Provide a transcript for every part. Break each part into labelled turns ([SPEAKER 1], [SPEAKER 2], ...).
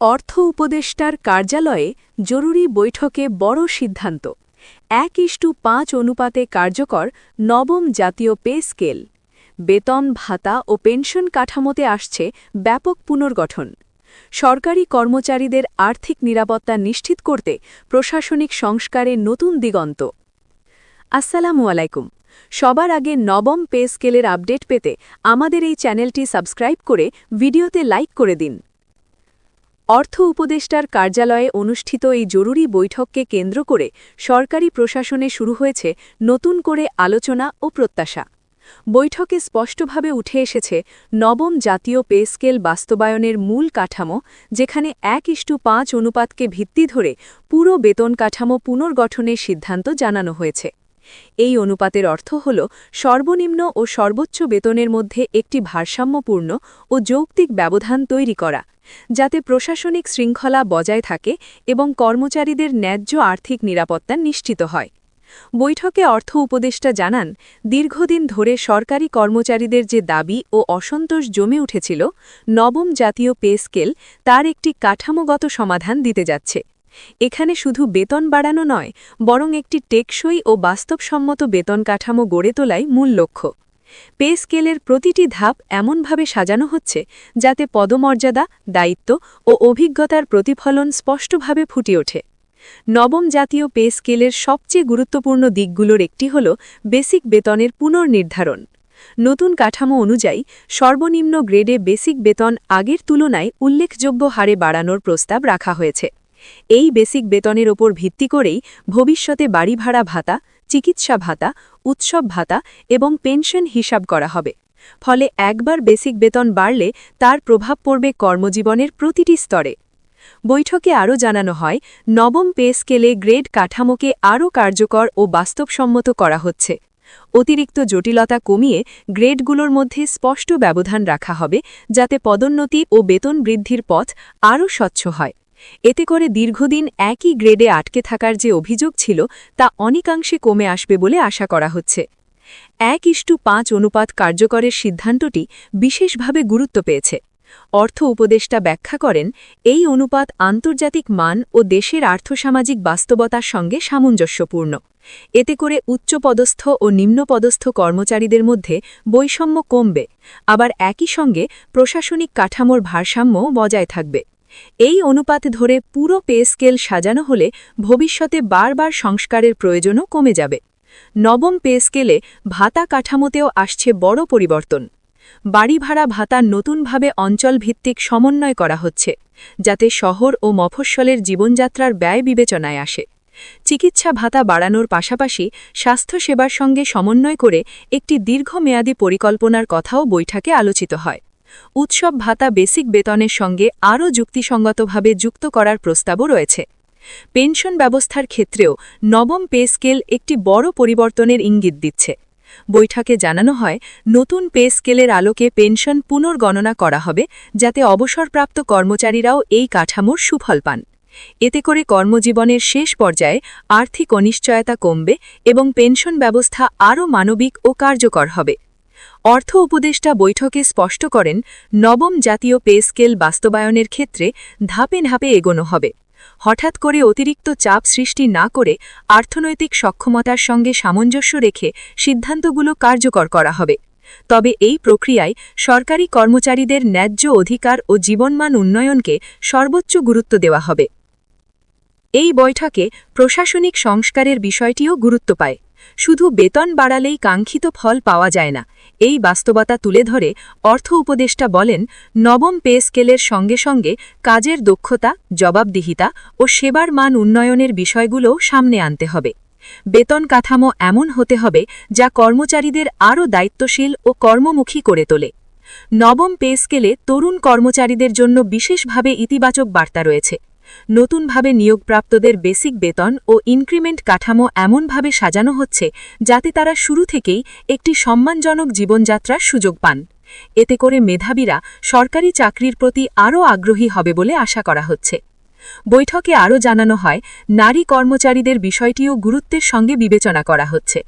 [SPEAKER 1] অর্থ উপদেষ্টার কার্যালয়ে জরুরি বৈঠকে বড় সিদ্ধান্ত। এক ইস্টু পাঁচ অনুপাতে কার্যকর নবম জাতীয় পে স্কেল। বেতন, ভাতা ও পেনশন কাঠামোতে আসছে ব্যাপক পুনর্গঠন। সরকারি কর্মচারীদের আর্থিক নিরাপত্তা নিশ্চিত করতে প্রশাসনিক সংস্কারে নতুন দিগন্ত। আসসালামু আলাইকুম। সবার আগে নবম পে স্কেলের আপডেট পেতে আমাদের এই চ্যানেলটি সাবস্ক্রাইব করে ভিডিওতে লাইক করে দিন। অর্থ উপদেষ্টার কার্যালয়ে অনুষ্ঠিত এই জরুরি বৈঠককে কেন্দ্র করে সরকারি প্রশাসনে শুরু হয়েছে নতুন করে আলোচনা ও প্রত্যাশা। বৈঠকে স্পষ্টভাবে উঠে এসেছে নবম জাতীয় পে স্কেল বাস্তবায়নের মূল কাঠামো, যেখানে এক ইস্টু পাঁচ অনুপাতকে ভিত্তি ধরে পুরো বেতন কাঠামো পুনর্গঠনের সিদ্ধান্ত জানানো হয়েছে। এই অনুপাতের অর্থ হল সর্বনিম্ন ও সর্বোচ্চ বেতনের মধ্যে একটি ভারসাম্যপূর্ণ ও যৌক্তিক ব্যবধান তৈরি করা। যাতে প্রশাসনিক শৃঙ্খলা বজায় থাকে এবং কর্মচারীদের ন্যায্য আর্থিক নিরাপত্তা নিশ্চিত হয়। বৈঠকে অর্থ উপদেষ্টা জানান, দীর্ঘদিন ধরে সরকারি কর্মচারীদের যে দাবি ও অসন্তোষ জমে উঠেছিল, নবম জাতীয় পে স্কেল তার একটি কাঠামোগত সমাধান দিতে যাচ্ছে। এখানে শুধু বেতন বাড়ানো নয়, বরং একটি টেকসই ও বাস্তবসম্মত বেতন কাঠামো গড়ে তোলাই মূল লক্ষ্য। পে স্কেলের প্রতিটি ধাপ এমনভাবে সাজানো হচ্ছে যাতে পদমর্যাদা, দায়িত্ব ও অভিজ্ঞতার প্রতিফলন স্পষ্টভাবে ফুটে ওঠে। নবম জাতীয় পে স্কেলের সবচেয়ে গুরুত্বপূর্ণ দিকগুলোর একটি হল বেসিক বেতনের পুনর্নির্ধারণ। নতুন কাঠামো অনুযায়ী, সর্বনিম্ন গ্রেডে বেসিক বেতন আগের তুলনায় উল্লেখযোগ্য হারে বাড়ানোর প্রস্তাব রাখা হয়েছে। এই বেসিক বেতনের ওপর ভিত্তি করেই ভবিষ্যতে বাড়ি ভাড়া ভাতা চিকিৎসা ভাতা, উৎসব ভাতা এবং পেনশন হিসাব করা হবে। ফলে একবার বেসিক বেতন বাড়লে তার প্রভাব পড়বে কর্মজীবনের প্রতিটি স্তরে। বৈঠকে আরও জানানো হয়, নবম পে স্কেলে গ্রেড কাঠামোকে আরও কার্যকর ও বাস্তবসম্মত করা হচ্ছে। অতিরিক্ত জটিলতা কমিয়ে গ্রেডগুলোর মধ্যে স্পষ্ট ব্যবধান রাখা হবে, যাতে পদোন্নতি ও বেতন বৃদ্ধির পথ আরও স্বচ্ছ হয়। এতে করে দীর্ঘদিন একই গ্রেডে আটকে থাকার যে অভিযোগ ছিল তা অনেকাংশে কমে আসবে বলে আশা করা হচ্ছে। এক ইস্টু পাঁচ অনুপাত কার্যকরের সিদ্ধান্তটি বিশেষভাবে গুরুত্ব পেয়েছে। অর্থ উপদেষ্টা ব্যাখ্যা করেন, এই অনুপাত আন্তর্জাতিক মান ও দেশের আর্থসামাজিক বাস্তবতার সঙ্গে সামঞ্জস্যপূর্ণ। এতে করে উচ্চপদস্থ ও নিম্নপদস্থ কর্মচারীদের মধ্যে বৈষম্য কমবে। আবার একই সঙ্গে প্রশাসনিক কাঠামোর ভারসাম্য বজায় থাকবে। এই অনুপাত ধরে পুরো পে স্কেল সাজানো হলে ভবিষ্যতে বারবার সংস্কারের প্রয়োজনও কমে যাবে। নবম পে স্কেলে ভাতা কাঠামোতেও আসছে বড় পরিবর্তন। বাড়ি ভাড়া ভাতা নতুনভাবে অঞ্চলভিত্তিক সমন্বয় করা হচ্ছে, যাতে শহর ও মফস্বলের জীবনযাত্রার ব্যয় বিবেচনায় আসে। চিকিৎসা ভাতা বাড়ানোর পাশাপাশি স্বাস্থ্যসেবার সঙ্গে সমন্বয় করে একটি দীর্ঘমেয়াদী পরিকল্পনার কথাও বৈঠকে আলোচিত হয়। উৎসব ভাতা বেসিক বেতনের সঙ্গে আরও যুক্তিসঙ্গতভাবে যুক্ত করার প্রস্তাবও রয়েছে। পেনশন ব্যবস্থার ক্ষেত্রেও নবম পে স্কেল একটি বড় পরিবর্তনের ইঙ্গিত দিচ্ছে। বৈঠকে জানানো হয়, নতুন পে স্কেলের আলোকে পেনশন পুনর্গণনা করা হবে, যাতে অবসরপ্রাপ্ত কর্মচারীরাও এই কাঠামোর সুফল পান। এতে করে কর্মজীবনের শেষ পর্যায়ে আর্থিক অনিশ্চয়তা কমবে এবং পেনশন ব্যবস্থা আরও মানবিক ও কার্যকর হবে। অর্থ উপদেষ্টা বৈঠকে স্পষ্ট করেন, নবম জাতীয় পে স্কেল বাস্তবায়নের ক্ষেত্রে ধাপে ধাপে এগোনো হবে। হঠাৎ করে অতিরিক্ত চাপ সৃষ্টি না করে অর্থনৈতিক সক্ষমতার সঙ্গে সামঞ্জস্য রেখে সিদ্ধান্তগুলো কার্যকর করা হবে। তবে এই প্রক্রিয়ায় সরকারি কর্মচারীদের ন্যায্য অধিকার ও জীবনমান উন্নয়নকে সর্বোচ্চ গুরুত্ব দেওয়া হবে। এই বৈঠকে প্রশাসনিক সংস্কারের বিষয়টিও গুরুত্ব পায়। শুধু বেতন বাড়ালেই কাঙ্ক্ষিত ফল পাওয়া যায় না। এই বাস্তবতা তুলে ধরে অর্থ উপদেষ্টা বলেন, নবম পে স্কেলের সঙ্গে সঙ্গে কাজের দক্ষতা, জবাবদিহিতা ও সেবার মান উন্নয়নের বিষয়গুলো সামনে আনতে হবে। বেতন কাঠামো এমন হতে হবে যা কর্মচারীদের আরও দায়িত্বশীল ও কর্মমুখী করে তোলে। নবম পে স্কেলে তরুণ কর্মচারীদের জন্য বিশেষভাবে ইতিবাচক বার্তা রয়েছে। নতুনভাবে নিয়োগপ্রাপ্তদের বেসিক বেতন ও ইনক্রিমেন্ট কাঠামো এমনভাবে সাজানো হচ্ছে যাতে তারা শুরু থেকেই একটি সম্মানজনক জীবনযাত্রার সুযোগ পান। এতে করে মেধাবীরা সরকারি চাকরির প্রতি আরও আগ্রহী হবে বলে আশা করা হচ্ছে। বৈঠকে আরও জানানো হয়, নারী কর্মচারীদের বিষয়টিও গুরুত্বের সঙ্গে বিবেচনা করা হচ্ছে।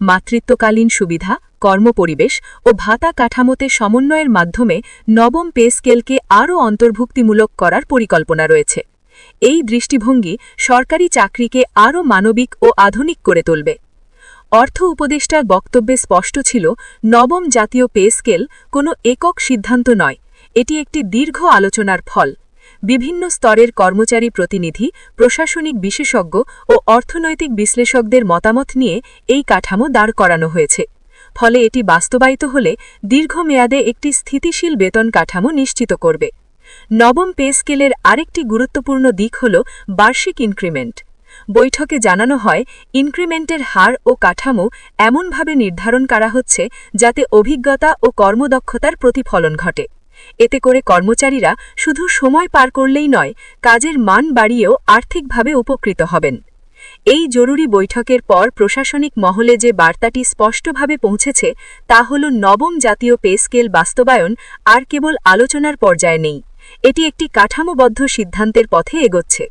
[SPEAKER 1] মাতৃত্বকালীন সুবিধা, কর্মপরিবেশ ও ভাতা কাঠামোতে সমন্বয়ের মাধ্যমে নবম পে স্কেলকে আরও অন্তর্ভুক্তিমূলক করার পরিকল্পনা রয়েছে। এই দৃষ্টিভঙ্গি সরকারি চাকরিকে আরও মানবিক ও আধুনিক করে তুলবে। অর্থ উপদেষ্টার বক্তব্যে স্পষ্ট ছিল, নবম জাতীয় পে স্কেল কোনো একক সিদ্ধান্ত নয়, এটি একটি দীর্ঘ আলোচনার ফল। বিভিন্ন স্তরের কর্মচারী প্রতিনিধি, প্রশাসনিক বিশেষজ্ঞ ও অর্থনৈতিক বিশ্লেষকদের মতামত নিয়ে এই কাঠামো দাঁড় করানো হয়েছে। ফলে এটি বাস্তবায়িত হলে দীর্ঘমেয়াদে একটি স্থিতিশীল বেতন কাঠামো নিশ্চিত করবে। নবম পে স্কেলের আরেকটি গুরুত্বপূর্ণ দিক হল বার্ষিক ইনক্রিমেন্ট। বৈঠকে জানানো হয়, ইনক্রিমেন্টের হার ও কাঠামো এমনভাবে নির্ধারণ করা হচ্ছে যাতে অভিজ্ঞতা ও কর্মদক্ষতার প্রতিফলন ঘটে। এতে করে কর্মচারীরা শুধু সময় পার করলেই নয়, কাজের মান বাড়িয়েও আর্থিকভাবে উপকৃত হবেন। এই জরুরি বৈঠকের পর প্রশাসনিক মহলে যে বার্তাটি স্পষ্টভাবে পৌঁছেছে, তা হল নবম জাতীয় পে স্কেল বাস্তবায়ন আর কেবল আলোচনার পর্যায়ে নেই। এটি একটি কাঠামোবদ্ধ সিদ্ধান্তের পথে এগোচ্ছে।